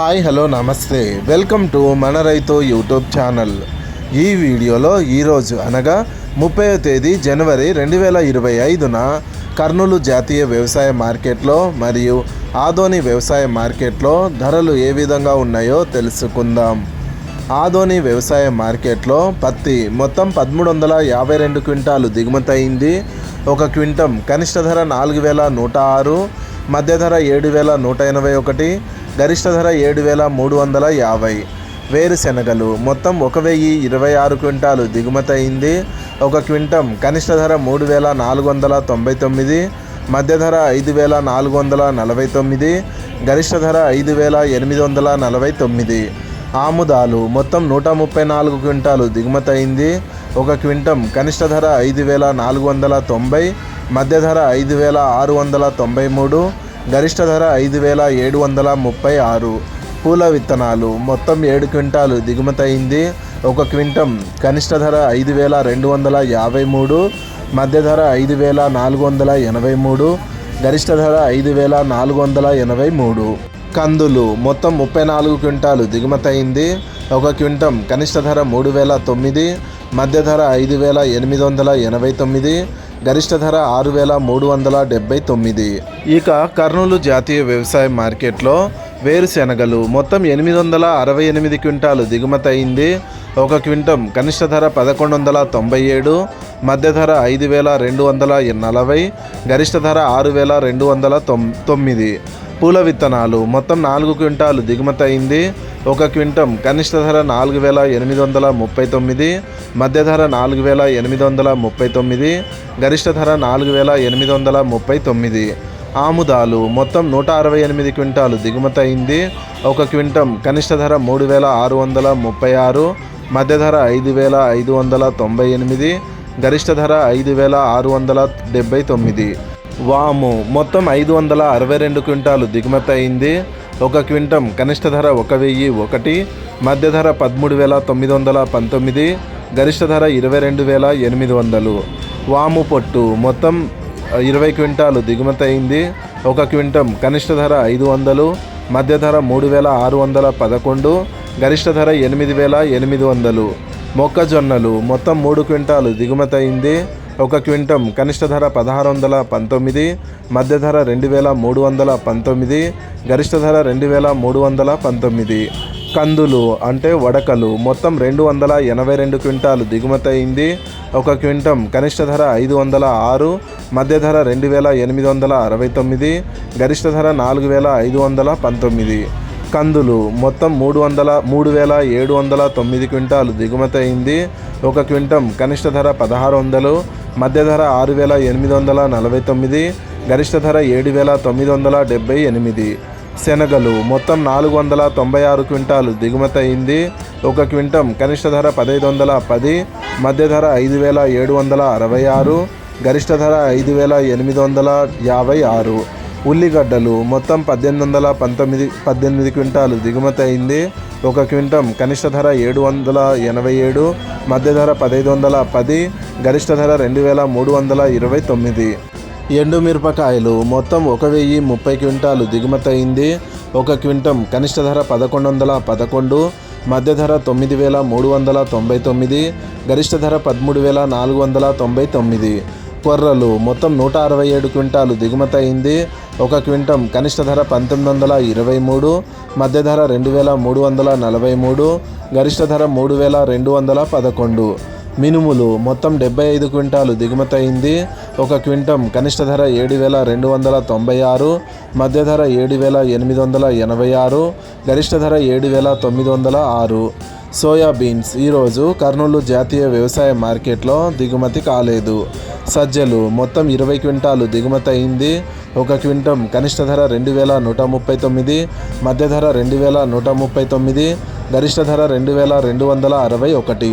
Hi hello namaste. Welcome to మన రైతు YouTube channel. ఈ వీడియోలో ఈరోజు అనగా ముప్పై తేదీ జనవరి రెండు వేల ఇరవై ఐదున కర్నూలు జాతీయ వ్యవసాయ మార్కెట్లో మరియు ఆదోని వ్యవసాయ మార్కెట్లో ధరలు ఏ విధంగా ఉన్నాయో తెలుసుకుందాం. ఆదోని వ్యవసాయ మార్కెట్లో పత్తి మొత్తం పదమూడు వందల యాభై రెండు క్వింటాలు దిగుమతి అయింది ఒక క్వింటం కనిష్ట ధర నాలుగు వేల నూట ఆరు మధ్య ధర ఏడు వేల నూట ఎనభై ఒకటి గరిష్ట ధర ఏడు వేల మూడు వందల యాభై. వేరుశెనగలు మొత్తం ఒక వెయ్యి ఇరవై ఆరు క్వింటాలు దిగుమతి అయింది. ఒక క్వింటం కనిష్ట ధర మూడు వేల నాలుగు వందల తొంభై తొమ్మిది మధ్య ధర ఐదు వేల నాలుగు వందల నలభై తొమ్మిది గరిష్ట ధర ఐదు వేల ఎనిమిది వందల నలభై తొమ్మిది. ఆముదాలు మొత్తం నూట ముప్పై నాలుగు క్వింటాలు దిగుమతి అయింది. ఒక క్వింటం కనిష్ట ధర ఐదు వేల నాలుగు వందల తొంభై మధ్య ధర ఐదు వేల ఆరు వందల తొంభై మూడు గరిష్ట ధర ఐదు వేల ఏడు వందల ముప్పై ఆరు. పూల విత్తనాలు మొత్తం ఏడు క్వింటాలు దిగుమతయింది. ఒక క్వింటం కనిష్ట ధర ఐదు వేల రెండు వందల యాభై మూడు. మధ్య ధర ఐదు వేల నాలుగు వందల ఎనభై మూడు. గరిష్ట ధర ఐదు వేల నాలుగు వందల ఎనభై మూడు. కందులు మొత్తం ముప్పై నాలుగు క్వింటాలు దిగుమతయింది. ఒక క్వింటం కనిష్ట ధర మూడు వేల తొమ్మిది. మధ్య ధర ఐదు వేల ఎనిమిది వందల ఎనభై తొమ్మిది. గరిష్ట ధర ఆరు వేల మూడు వందల డెబ్బై తొమ్మిది. ఇక కర్నూలు జాతీయ వ్యవసాయ మార్కెట్లో వేరుశెనగలు మొత్తం ఎనిమిది వందల అరవై ఎనిమిది క్వింటాలు దిగుమతి అయింది. ఒక క్వింటం కనిష్ట ధర పదకొండు వందల తొంభై ఏడు మధ్య ధర ఐదు వేల రెండు వందల నలభై గరిష్ట ధర ఆరు వేల రెండు వందల తొమ్ తొమ్మిది. పూల విత్తనాలు మొత్తం నాలుగు క్వింటాలు దిగుమతి అయింది. ఒక క్వింటం కనిష్ట ధర నాలుగు వేల ఎనిమిది వందల ముప్పై తొమ్మిది మధ్య ధర నాలుగు వేల ఎనిమిది వందల ముప్పై తొమ్మిది గరిష్ట ధర నాలుగు వేల ఎనిమిది వందల ముప్పై తొమ్మిది. ఆముదాలు మొత్తం నూట అరవై ఎనిమిది క్వింటాలు దిగుమతి అయింది. ఒక క్వింటం కనిష్ట ధర మూడు వేల ఆరు వందల ముప్పై ఆరు మధ్య ధర ఐదు వేల ఐదు వందల తొంభై ఎనిమిది గరిష్ట ధర ఐదు వేల ఆరు వందల డెబ్బై తొమ్మిది. వాము మొత్తం ఐదు వందల అరవై రెండు క్వింటాలు దిగుమతి అయింది. ఒక క్వింటం కనిష్ట ధర ఒక వెయ్యి ఒకటి మధ్య ధర పదమూడు వేల తొమ్మిది వందల పంతొమ్మిది గరిష్ట ధర ఇరవై రెండు వేల ఎనిమిది వందలు. వాము పొట్టు మొత్తం ఇరవై క్వింటాలు దిగుమతి అయింది. ఒక క్వింటం కనిష్ట ధర ఐదు వందలు మధ్య ధర మూడు వేల ఆరు వందల పదకొండు గరిష్ట ధర ఎనిమిది వేల ఎనిమిది వందలు. మొక్కజొన్నలు మొత్తం మూడు క్వింటాలు దిగుమతి అయింది ఒక క్వింటం కనిష్ట ధర పదహారు వందల పంతొమ్మిది మధ్య ధర రెండు వేల మూడు వందల పంతొమ్మిది గరిష్ట ధర రెండు వేల మూడు వందల పంతొమ్మిది. కందులు అంటే వడకలు మొత్తం రెండు వందల ఎనభై రెండు క్వింటాలు దిగుమతి అయింది ఒక క్వింటం కనిష్ట ధర ఐదు వందల ఆరు మధ్య ధర రెండు వేల ఎనిమిది వందల అరవై తొమ్మిది గరిష్ట ధర నాలుగు వేల ఐదు వందల పంతొమ్మిది. కందులు. మొత్తం మూడు వందల మూడు వేల ఏడు వందల తొమ్మిది క్వింటాలు దిగుమతి అయింది. ఒక క్వింటం కనిష్ట ధర పదహారు వందలు మధ్య ధర ఆరు వేల ఎనిమిది వందల నలభై తొమ్మిది గరిష్ట ధర ఏడు వేల తొమ్మిది వందల డెబ్బై ఎనిమిది. శనగలు. మొత్తం నాలుగు వందల తొంభై ఆరు క్వింటాలు దిగుమతి అయింది. ఒక క్వింటం కనిష్ట ధర పదహైదు వందల పది మధ్య ధర ఐదు వేల ఏడు వందల అరవై ఆరు గరిష్ట ధర ఐదు వేల ఎనిమిది వందల యాభై ఆరు. ఉల్లిగడ్డలు మొత్తం పద్దెనిమిది వందల పంతొమ్మిది పద్దెనిమిది క్వింటాలు దిగుమతి అయింది. ఒక క్వింటం కనిష్ట ధర ఏడు వందల ఎనభై ఏడు మధ్య ధర పదహైదు వందల పది గరిష్ట ధర రెండు వేల మూడు వందల ఇరవై తొమ్మిది. ఎండుమిరపకాయలు మొత్తం ఒక వెయ్యి ముప్పై క్వింటాలు దిగుమతి అయింది. ఒక క్వింటం కనిష్ట ధర పదకొండు వందల పదకొండు మధ్య ధర తొమ్మిది వేల మూడు వందల తొంభై తొమ్మిది గరిష్ట ధర పదమూడు వేల నాలుగు వందల తొంభై తొమ్మిది. కొర్రలు మొత్తం నూట అరవై ఏడు క్వింటాలు దిగుమతయింది ఒక క్వింటం కనిష్ట ధర పంతొమ్మిది వందల ఇరవై మూడు మధ్య ధర రెండు వేల మూడు వందల నలభై మూడు గరిష్ట ధర మూడు వేల రెండు వందల పదకొండు. మినుములు మొత్తం డెబ్బై ఐదు క్వింటాలు దిగుమతయింది ఒక క్వింటం కనిష్ట ధర ఏడు వేల రెండు వందల తొంభై ఆరు మధ్య ధర ఏడు వేల ఎనిమిది వందల ఎనభై ఆరు గరిష్ట ధర ఏడు వేల తొమ్మిది వందల ఆరు. సోయాబీన్స్ ఈరోజు కర్నూలు జాతీయ వ్యవసాయ మార్కెట్లో దిగుమతి కాలేదు. సజ్జలు మొత్తం ఇరవై క్వింటాలు దిగుమతి అయింది. ఒక క్వింటం కనిష్ట ధర రెండు వేల నూట ముప్పై తొమ్మిది మధ్య ధర రెండు వేల నూట ముప్పై తొమ్మిది గరిష్ట ధర రెండు వేల రెండు వందల అరవై ఒకటి.